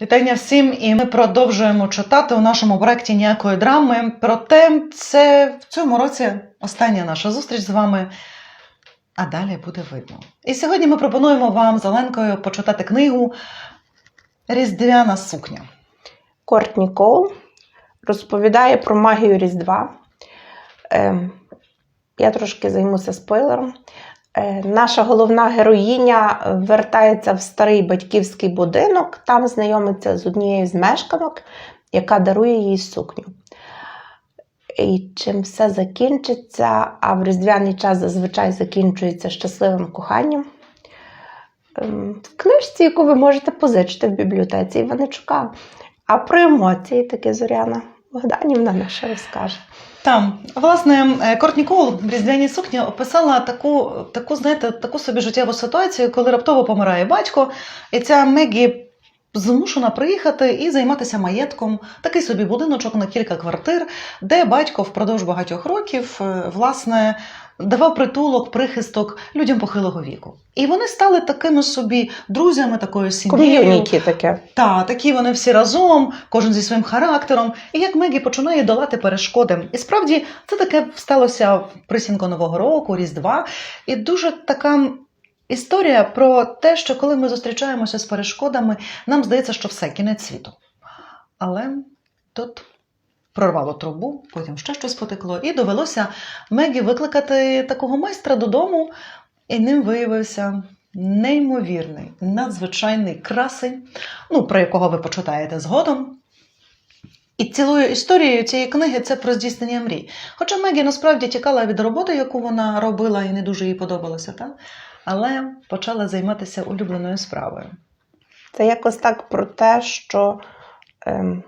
Вітання всім, і ми продовжуємо читати у нашому проєкті ніякої драми. Проте це в цьому році остання наша зустріч з вами, а далі буде видно. І сьогодні ми пропонуємо вам з Оленкою почитати книгу Різдвяна сукня. Кортні Коул розповідає про магію Різдва. Е, я трошки займуся спойлером. Е, наша головна героїня вертається в старий батьківський будинок, там знайомиться з однією з мешканок, яка дарує їй сукню. І чим все закінчиться, а в різдвяний час зазвичай закінчується щасливим коханням. Ем, В книжці, яку ви можете позичити в бібліотеці Іваничука. А про емоції таки Зоряна Богданівна наша розкаже. Там, власне, Кортнікол Кортні Коул в різдвяній сукні описала таку, таку, знаєте, таку собі життєву ситуацію, коли раптово помирає батько, і ця Мегі змушена приїхати і займатися маєтком, такий собі будиночок на кілька квартир, де батько впродовж багатьох років, е, власне, давав притулок, прихисток людям похилого віку. І вони стали такими собі друзями, такою сім'єю. Ком'юніті таке. Та, такі вони всі разом, кожен зі своїм характером, і як Мегі починає долати перешкоди. І справді це таке сталося присінко Нового року, Різдва, і дуже така. Історія про те, що коли ми зустрічаємося з перешкодами, нам здається, що все, кінець світу. Але тут прорвало трубу, потім ще щось потекло, і довелося Мегі викликати такого майстра додому, і ним виявився неймовірний, надзвичайний красень, ну, про якого ви почитаєте згодом. І цілою історією цієї книги це про здійснення мрій. Хоча Мегі насправді тікала від роботи, яку вона робила, і не дуже їй подобалося, так? Але почала займатися улюбленою справою. Це якось так про те, що ем,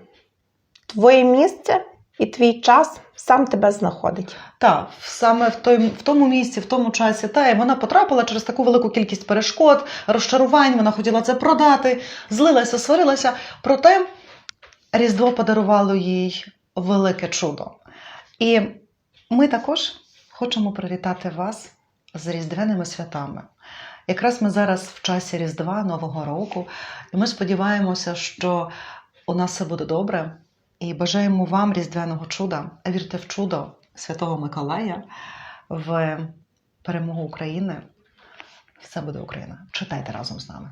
твоє місце і твій час сам тебе знаходить. Так, саме в, той, в тому місці, в тому часі, та і вона потрапила через таку велику кількість перешкод, розчарувань, вона хотіла це продати, злилася, сварилася. Проте Різдво подарувало їй велике чудо. І ми також хочемо привітати вас з Різдвяними святами. Якраз ми зараз в часі Різдва, Нового року, і ми сподіваємося, що у нас все буде добре. І бажаємо вам різдвяного чуда. Вірте в чудо Святого Миколая, в перемогу України. Все буде Україна. Читайте разом з нами.